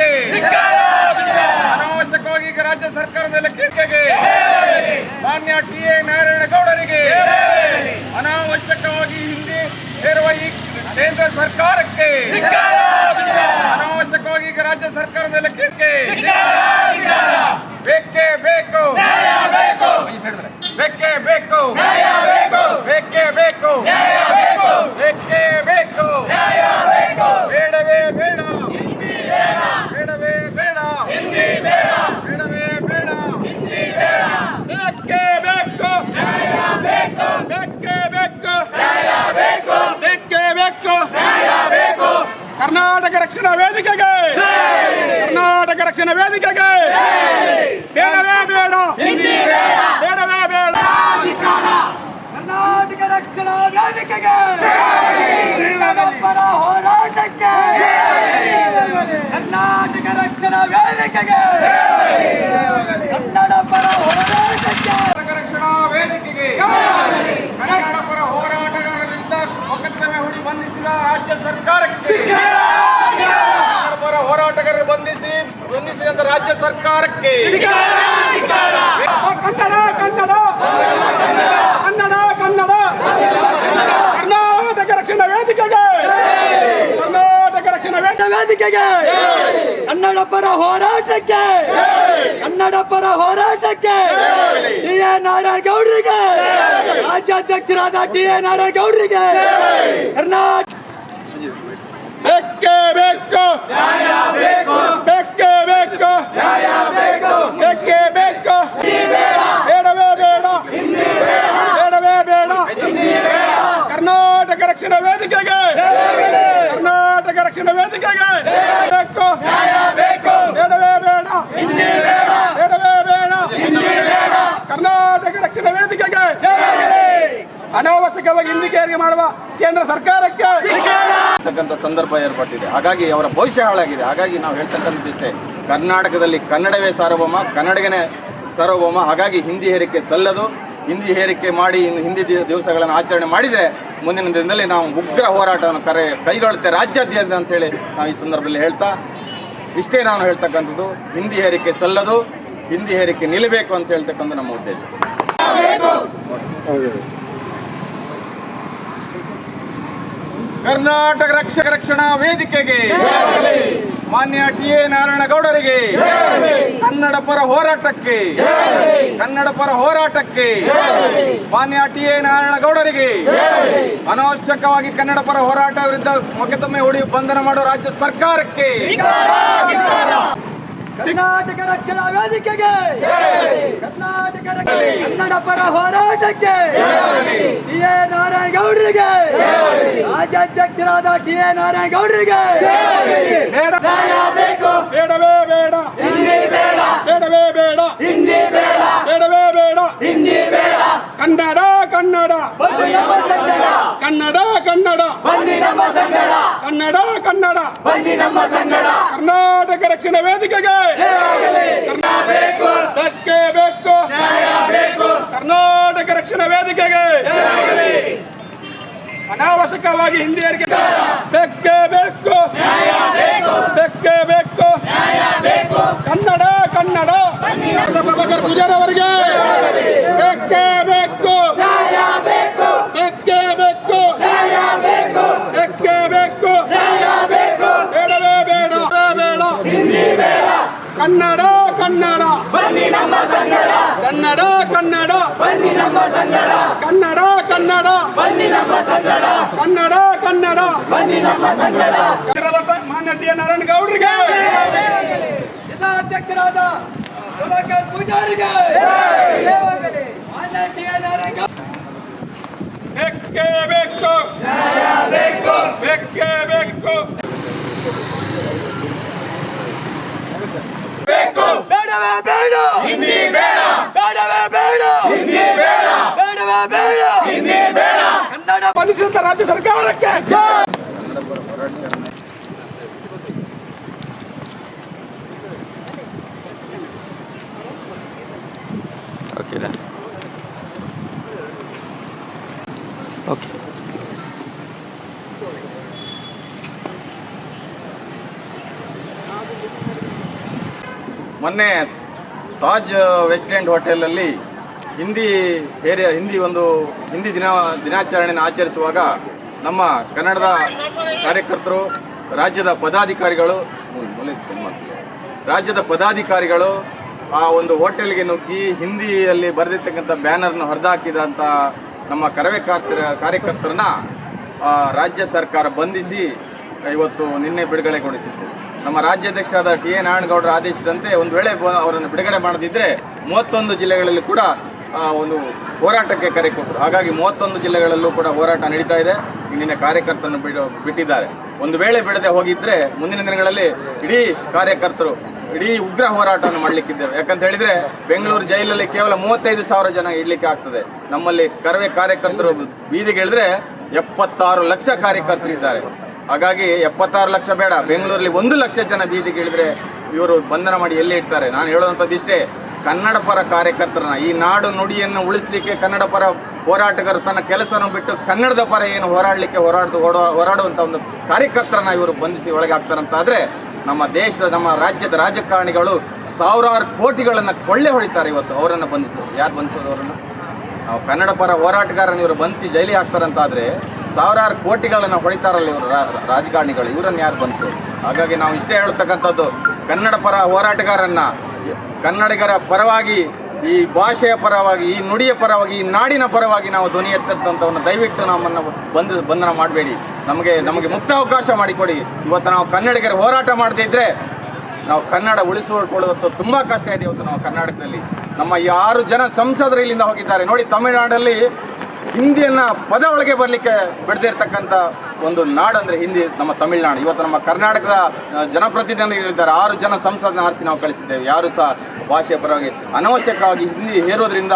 ಸರ್ಕಾರಕ್ಕೆ ಅನಾವಶ್ಯಕವಾಗಿ ಈಗ ರಾಜ್ಯ ಸರ್ಕಾರದ ಮೇಲೆ ಟೀಕೆಗೆ ಮಾನ್ಯ ಟಿ ಎ ನಾರಾಯಣಗೌಡರಿಗೆ ಅನಾವಶ್ಯಕವಾಗಿ ಹಿಂದೆ ಸೇರುವ ಈ ಕೇಂದ್ರ ಸರ್ಕಾರಕ್ಕೆ. ಅನಾವಶ್ಯಕವಾಗಿ ಈಗ ರಾಜ್ಯ ಸರ್ಕಾರದ ಮೇಲೆ ಟೀಕೆ ಬೇಕೇ ಬೇಕು. ಬೇಕೇ. ಬೇಕು ಬೇಕೇ ಬೇಕು ಬೇಕೇ ಬೇಕು ಬೇಡವೇ ಬೇಡ ಬೇಡವೇ ಬೇಡ ಬೇಡವೇ ಬೇಡ ಬೇಕೇ ಬೇಕು ಬೇಕೇ ಬೇಕು ಬೇಕೇ ಬೇಕು ಕರ್ನಾಟಕ ರಕ್ಷಣಾ ವೇದಿಕೆಗೆ ಕರ್ನಾಟಕ ರಕ್ಷಣಾ ವೇದಿಕೆಗೆ ಬೇಡವೇ ಬೇಡ ಬೇಡವೇ ಬೇಡ. ಕರ್ನಾಟಕ ರಕ್ಷಣಾ ವೇದಿಕೆಗೆ ಪರ ಹೋರಾಟಕ್ಕೆ. ಕರ್ನಾಟಕ ರಕ್ಷಣಾ ವೇದಿಕೆಗೆ ಕನ್ನಡ ಪರ ಹೋರಾಟಕ್ಕೆ ಕರ್ನಾಟಕ ರಕ್ಷಣಾ ವೇದಿಕೆಗೆ ಕನ್ನಡ ಪರ ಹೋರಾಟಗಾರರ ವಿರುದ್ಧ ಮೊಕದ್ದಮೆ ಹೂಡಿ ಬಂಧಿಸಿದ ರಾಜ್ಯ ಸರ್ಕಾರಕ್ಕೆ ಕನ್ನಡ ಪರ ಹೋರಾಟಗಾರರು ಬಂಧಿಸಿ ಬಂಧಿಸಿದಂತ ರಾಜ್ಯ ಸರ್ಕಾರಕ್ಕೆ. ಕನ್ನಡ ಕನ್ನಡ ಕನ್ನಡ ಕನ್ನಡ. ಕರ್ನಾಟಕ ರಕ್ಷಣಾ ವೇದಿಕೆಗೆ. ಕರ್ನಾಟಕ ರಕ್ಷಣಾ ವೇದಿಕೆ. ವೇದಿಕೆಗೆ. ಕನ್ನಡ ಪರ ಹೋರಾಟಕ್ಕೆ. ಕನ್ನಡ ಪರ ಹೋರಾಟಕ್ಕೆ. ಟಿ ಎ ನಾರಾಯಣ ಗೌಡ್ರಿಗೆ ರಾಜ್ಯಾಧ್ಯಕ್ಷರಾದ ಟಿ ಎ ನಾರಾಯಣ ಗೌಡ್ರಿಗೆ ಕರ್ನಾಟಕ ಬೇಕೇ ಬೇಕು ಬೇಕೇ ಬೇಕು ಬೇಕೇ ಬೇಕು ಬೇಡವೇ ಬೇಡ ಬೇಡವೇ ಬೇಡ ಕರ್ನಾಟಕ ರಕ್ಷಣಾ ವೇದಿಕೆಗೆ. ಕರ್ನಾಟಕ ರಕ್ಷಣಾ ವೇದಿಕೆಗೆ. ಬೇಕು. ಬೇಡವೇ ಬೇಡ. ಬೇಡವೇ ಬೇಡ. ಕರ್ನಾಟಕ ರಕ್ಷಣಾ ವೇದಿಕೆಗೆ. ಅನಾವಶ್ಯಕವಾಗಿ ಹಿಂದಿಕೆಯರಿಗೆ ಮಾಡುವ ಕೇಂದ್ರ ಸರ್ಕಾರಕ್ಕೆ. ಅಂತಕ್ಕಂಥ ಸಂದರ್ಭ ಏರ್ಪಟ್ಟಿದೆ. ಹಾಗಾಗಿ ಅವರ ಭವಿಷ್ಯ ಹಾಳಾಗಿದೆ. ಹಾಗಾಗಿ ನಾವು ಹೇಳ್ತಕ್ಕಂಥದ್ದಿಷ್ಟೇ ಕರ್ನಾಟಕದಲ್ಲಿ ಕನ್ನಡವೇ ಸಾರ್ವಭೌಮ, ಕನ್ನಡಗನೇ ಸಾರ್ವಭೌಮ. ಹಾಗಾಗಿ ಹಿಂದಿ ಹೇರಿಕೆ ಸಲ್ಲದು. ಹಿಂದಿ ಹೇರಿಕೆ ಮಾಡಿ ಹಿಂದಿ ದಿವ- ದಿವಸಗಳನ್ನು ಆಚರಣೆ ಮಾಡಿದರೆ ಮುಂದಿನ ದಿನದಲ್ಲಿ ನಾವು ಉಗ್ರ ಹೋರಾಟವನ್ನು ಕರೆ ಕೈಗೊಳ್ಳುತ್ತೆ. ರಾಜ್ಯಾದ್ಯಂತ ಅಂತೇಳಿ ನಾವು ಈ ಸಂದರ್ಭದಲ್ಲಿ ಹೇಳ್ತಾ, ಇಷ್ಟೇ ನಾನು ಹೇಳ್ತಕ್ಕಂಥದ್ದು, ಹಿಂದಿ ಹೇರಿಕೆ ಸಲ್ಲದು, ಹಿಂದಿ ಹೇರಿಕೆ ನಿಲ್ಲಬೇಕು ಅಂತ ಹೇಳ್ತಕ್ಕಂಥ ನಮ್ಮ ಉದ್ದೇಶ. ಕರ್ನಾಟಕ ರಕ್ಷಕ ರಕ್ಷಣಾ ವೇದಿಕೆಗೆ. ಮಾನ್ಯ ಟಿ ಎ ನಾರಾಯಣಗೌಡರಿಗೆ. ಕನ್ನಡ ಪರ ಹೋರಾಟಕ್ಕೆ. ಕನ್ನಡ ಪರ ಹೋರಾಟಕ್ಕೆ. ಮಾನ್ಯ ಟಿ ಎ ನಾರಾಯಣಗೌಡರಿಗೆ. ಅನಾವಶ್ಯಕವಾಗಿ ಕನ್ನಡ ಪರ ಹೋರಾಟ ವಿರುದ್ಧ ಮೊಕದ್ದಮೆ ಹೊಡಿ ಬಂಧನ ಮಾಡುವ ರಾಜ್ಯ ಸರ್ಕಾರಕ್ಕೆ. ಕರ್ನಾಟಕ ರಕ್ಷಣಾ ವೇದಿಕೆಗೆ. ಕರ್ನಾಟಕ ಕನ್ನಡ ಪರ ಹೋರಾಟಕ್ಕೆ. ಡಿ ಎ ನಾರಾಯಣ ಗೌಡ್ರಿಗೆ ರಾಜ್ಯಾಧ್ಯಕ್ಷರಾದ ಡಿ ಎ ನಾರಾಯಣ ಗೌಡ್ರಿಗೆ ಬೇಡ! ಹಿಂದಿ ಬೇಡ! ಬೇಡವೇ ಬೇಡ! ಬೇಡವೇ ಬೇಡ! ಕನ್ನಡ ಕನ್ನಡ! ಕನ್ನಡ ಕನ್ನಡ! ಕನ್ನಡ ಕನ್ನಡ! ಕರ್ನಾಟಕ ರಕ್ಷಣಾ ವೇದಿಕೆಗೆ. ಕರ್ನಾಟಕ ಬೇಕು. ಕರ್ನಾಟಕ ರಕ್ಷಣಾ ವೇದಿಕೆಗೆ. ಅನಾವಶ್ಯಕವಾಗಿ ಹಿಂದಿಯರಿಗೆ ಬೇಕು ಬೇಕೇ ಬೇಕು ಕನ್ನಡ ಕನ್ನಡ ಪ್ರಭಾಕರ್ ಪೂಜಾರಿ ಅವರಿಗೆ ಬೇಕೇ ಬೇಕು ಬೇಕೇ ಬೇಕು ಬೇಕೇ ಬೇಕು ಬೇಡವೇ ಬೇಡ ಬೇಡ ಕನ್ನಡ ಕನ್ನಡ ಕನ್ನಡ ಕನ್ನಡ ಕನ್ನಡ ಕನ್ನಡ ಕನ್ನಡ ಕನ್ನಡ. ಮಾನ್ಯ ಟಿ ನಾರಾಯಣ ಗೌಡ್ರಿಗೆ. ಜಿಲ್ಲಾಧ್ಯಕ್ಷರಾದ ಪ್ರಭಾಕರ್ ಪೂಜಾರಿಗೆ. ಮಾನ್ಯ ಟಿ ಎ ನಾರಾಯಣ ಗೌಡ್ರಿಗೆ ಬೇಕೇ ಬೇಕು ಬೇಕೇ ಬೇಕು ಬೇಡವೇ ಬೇಡ. ಹಿಂದಿ ಬೇಡ. ಬೇಡವೇ ಬೇಡ. ಹಿಂದಿ ಬೇಡ. ಬೇಡವೇ ಬೇಡ. ಬಂಧಿಸಿದಂತ ರಾಜ್ಯ ಸರ್ಕಾರಕ್ಕೆ. ಮೊನ್ನೆ ತಾಜ್ ವೆಸ್ಟ್ ಎಂಡ್ ಹೋಟೆಲಲ್ಲಿ ಹಿಂದಿ ಏರಿಯಾ, ಹಿಂದಿ ಒಂದು, ಹಿಂದಿ ದಿನ, ದಿನಾಚರಣೆಯನ್ನು ಆಚರಿಸುವಾಗ ನಮ್ಮ ಕನ್ನಡದ ಕಾರ್ಯಕರ್ತರು, ರಾಜ್ಯದ ಪದಾಧಿಕಾರಿಗಳು ರಾಜ್ಯದ ಪದಾಧಿಕಾರಿಗಳು ಆ ಒಂದು ಹೋಟೆಲ್ಗೆ ನುಗ್ಗಿ ಹಿಂದಿಯಲ್ಲಿ ಬರೆದಿರ್ತಕ್ಕಂಥ ಬ್ಯಾನರ್ನ ಹೊರದಾಕಿದಂಥ ನಮ್ಮ ಕರವೇ ಕಾರ್ತರ, ಕಾರ್ಯಕರ್ತರನ್ನ ರಾಜ್ಯ ಸರ್ಕಾರ ಬಂಧಿಸಿ ಇವತ್ತು ನಿನ್ನೆ ಬಿಡುಗಡೆಗೊಳಿಸಿತ್ತು ನಮ್ಮ ರಾಜ್ಯಾಧ್ಯಕ್ಷರಾದ ಟಿ ಎ ನಾರಾಯಣಗೌಡರ ಆದೇಶದಂತೆ ಒಂದು ವೇಳೆ ಅವರನ್ನು ಬಿಡುಗಡೆ ಮಾಡದಿದ್ದರೆ ಮೂವತ್ತೊಂದು ಜಿಲ್ಲೆಗಳಲ್ಲಿ ಕೂಡ ಒಂದು ಹೋರಾಟಕ್ಕೆ ಕರೆ ಕೊಟ್ಟರು ಹಾಗಾಗಿ ಮೂವತ್ತೊಂದು ಜಿಲ್ಲೆಗಳಲ್ಲೂ ಕೂಡ ಹೋರಾಟ ನಡೀತಾ ಇದೆ. ಇಂದಿನ ಕಾರ್ಯಕರ್ತರನ್ನು ಬಿಡು ಬಿಟ್ಟಿದ್ದಾರೆ. ಒಂದು ವೇಳೆ ಬಿಡದೆ ಹೋಗಿದ್ರೆ ಮುಂದಿನ ದಿನಗಳಲ್ಲಿ ಇಡೀ ಕಾರ್ಯಕರ್ತರು, ಇಡೀ ಉಗ್ರ ಹೋರಾಟವನ್ನು ಮಾಡಲಿಕ್ಕಿದ್ದೇವೆ. ಯಾಕಂತ ಹೇಳಿದ್ರೆ ಬೆಂಗಳೂರು ಜೈಲಲ್ಲಿ ಕೇವಲ ಮೂವತ್ತೈದು ಸಾವಿರ ಜನ ಇಡಲಿಕ್ಕೆ ಆಗ್ತದೆ. ನಮ್ಮಲ್ಲಿ ಕರವೇ ಕಾರ್ಯಕರ್ತರು ಬೀದಿಗೆ ಇಳಿದ್ರೆ ಎಪ್ಪತ್ತಾರು ಲಕ್ಷ ಕಾರ್ಯಕರ್ತರು ಇದ್ದಾರೆ. ಹಾಗಾಗಿ ಎಪ್ಪತ್ತಾರು ಲಕ್ಷ ಬೇಡ. ಬೆಂಗಳೂರಲ್ಲಿ ಒಂದು ಲಕ್ಷ ಜನ ಬೀದಿಗೆ ಇಳಿದ್ರೆ ಇವರು ಬಂಧನ ಮಾಡಿ ಎಲ್ಲಿ ಇಡ್ತಾರೆ? ನಾನು ಹೇಳುವಂಥದ್ದು ಇಷ್ಟೇ ಕನ್ನಡ ಪರ ಕಾರ್ಯಕರ್ತರನ್ನ, ಈ ನಾಡು ನುಡಿಯನ್ನು ಉಳಿಸಲಿಕ್ಕೆ ಕನ್ನಡ ಪರ ಹೋರಾಟಗಾರರು ತನ್ನ ಕೆಲಸವನ್ನು ಬಿಟ್ಟು ಕನ್ನಡದ ಪರ ಏನು ಹೋರಾಡಲಿಕ್ಕೆ ಹೋರಾಡ್ದು, ಓಡೋ ಹೋರಾಡುವಂಥ ಒಂದು ಕಾರ್ಯಕರ್ತರನ್ನ ಇವರು ಬಂಧಿಸಿ ಒಳಗೆ ಹಾಕ್ತಾರಂತಾದರೆ ನಮ್ಮ ದೇಶದ, ನಮ್ಮ ರಾಜ್ಯದ ರಾಜಕಾರಣಿಗಳು ಸಾವಿರಾರು ಕೋಟಿಗಳನ್ನು ಕೊಳ್ಳೆ ಹೊಳಿತಾರೆ ಇವತ್ತು ಅವರನ್ನು ಬಂಧಿಸೋದು ಯಾರು ಬಂಧಿಸೋದು ಅವರನ್ನು? ನಾವು ಕನ್ನಡ ಪರ ಹೋರಾಟಗಾರನ ಇವರು ಬಂಧಿಸಿ ಜೈಲಿಗೆ ಹಾಕ್ತಾರಂತಾದರೆ ಸಾವಿರಾರು ಕೋಟಿಗಳನ್ನು ಹೊಳಿತಾರಲ್ಲ ಇವರು ರಾಜಕಾರಣಿಗಳು, ಇವರನ್ನು ಯಾರು ಬಂಧಿಸೋದು ಹಾಗಾಗಿ ನಾವು ಇಷ್ಟೇ ಹೇಳ್ತಕ್ಕಂಥದ್ದು, ಕನ್ನಡ ಪರ ಹೋರಾಟಗಾರನ್ನ ಕನ್ನಡಿಗರ ಪರವಾಗಿ, ಈ ಭಾಷೆಯ ಪರವಾಗಿ, ಈ ನುಡಿಯ ಪರವಾಗಿ, ಈ ನಾಡಿನ ಪರವಾಗಿ ನಾವು ಧ್ವನಿ ಎತ್ತಂಥವನ್ನು ದಯವಿಟ್ಟು ನಮ್ಮನ್ನು ಬಂಧ ಬಂಧನ ಮಾಡಬೇಡಿ. ನಮಗೆ ನಮಗೆ ಮುಕ್ತ ಅವಕಾಶ ಮಾಡಿಕೊಡಿ. ಇವತ್ತು ನಾವು ಕನ್ನಡಿಗರ ಹೋರಾಟ ಮಾಡದೇ ನಾವು ಕನ್ನಡ ಉಳಿಸಿಕೊಳ್ಳುವಂಥ ತುಂಬ ಕಷ್ಟ ಇದೆ ಇವತ್ತು ನಾವು ಕರ್ನಾಟಕದಲ್ಲಿ. ನಮ್ಮ ಈ ಆರು ಜನ ಸಂಸದರು ಇಲ್ಲಿಂದ ಹೋಗಿದ್ದಾರೆ. ನೋಡಿ, ತಮಿಳುನಾಡಲ್ಲಿ ಹಿಂದಿಯನ್ನು ಪದ ಒಳಗೆ ಬರಲಿಕ್ಕೆ ಬಿಡದೇ ಇರ್ತಕ್ಕಂಥ ಒಂದು ನಾಡಂದರೆ ಹಿಂದಿ, ನಮ್ಮ ತಮಿಳುನಾಡು. ಇವತ್ತು ನಮ್ಮ ಕರ್ನಾಟಕದ ಜನಪ್ರತಿನಿಧಿಗಳಿದ್ದಾರೆ. ಆರು ಜನ ಸಂಸದನ ಆರಿಸಿ ನಾವು ಕಳಿಸಿದ್ದೇವೆ. ಯಾರು ಸಹ ಭಾಷೆಯ ಪರವಾಗಿ ಅನವಶ್ಯಕವಾಗಿ ಹಿಂದಿ ಹೇರೋದ್ರಿಂದ